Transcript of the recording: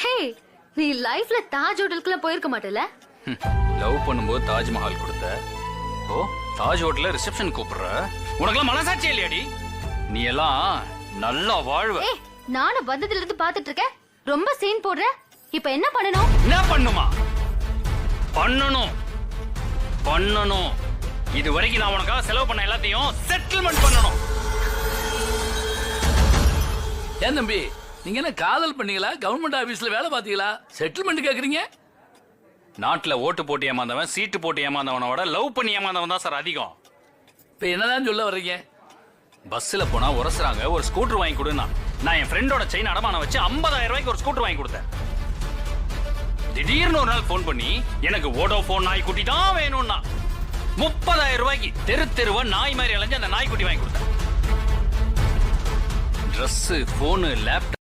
ஹே நீ லைஃப்ல தாஜ் ஹோட்டலுக்குலாம் போயிருக்க மாட்டல லவ் பண்ணும்போது தாஜ்மஹால் கொடுத்த. ஓ தாஜ் ஹோட்டல்ல ரிசப்ஷன் கூப்பிடுற? உனக்கெல்லாம் மனசாட்சி இல்லையாடி? நீ எல்லாம் நல்லா வாழ்வ. ஏய் நானும் வந்ததுல இருந்து பாத்துட்டு இருக்கேன். ரொம்ப சீன் போடுற. இப்ப என்ன பண்ணணும்? என்ன பண்ணுமா? பண்ணணும். பண்ணணும். இது வரைக்கும் நான் உனக்காக செலவு பண்ண எல்லாத்தையும் செட்டில்மெண்ட் பண்ணணும். ஏன் தம்பி? நீங்க என்ன காதல் பண்ணீங்களா? கவர்மெண்ட் ஆபீஸ்ல வேலை பாத்தீங்களா செட்டில்மெண்ட் கேக்குறீங்க? நாட்டுல ஓட்டு போட்டு ஏமாந்தவன் சீட்டு போட்டு ஏமாந்தவனோட லவ் பண்ணி ஏமாந்தவன் தான் சார் அதிகம். இப்ப என்னதான் சொல்ல வர்றீங்க? பஸ்ல போனா உரசுறாங்க ஒரு ஸ்கூட்டர் வாங்கி கொடுனா நான் என் ஃப்ரெண்டோட செயின் அடமானம் வச்சு 50000 ரூபாய்க்கு ஒரு ஸ்கூட்டர் வாங்கி கொடுத்தேன். திடீர்னு ஒரு நாள் ஃபோன் பண்ணி எனக்கு வோடோஃபோன் நாய்க்குட்டி தான் வேணும்னா. முப்பதாயிரம் ரூபாய்க்கு தெரு தெருவா நாய் மாதிரி அலைஞ்சு அந்த நாய்க்குட்டி வாங்கி கொடுத்தேன். ட்ரெஸ் போனு லேப்டாப்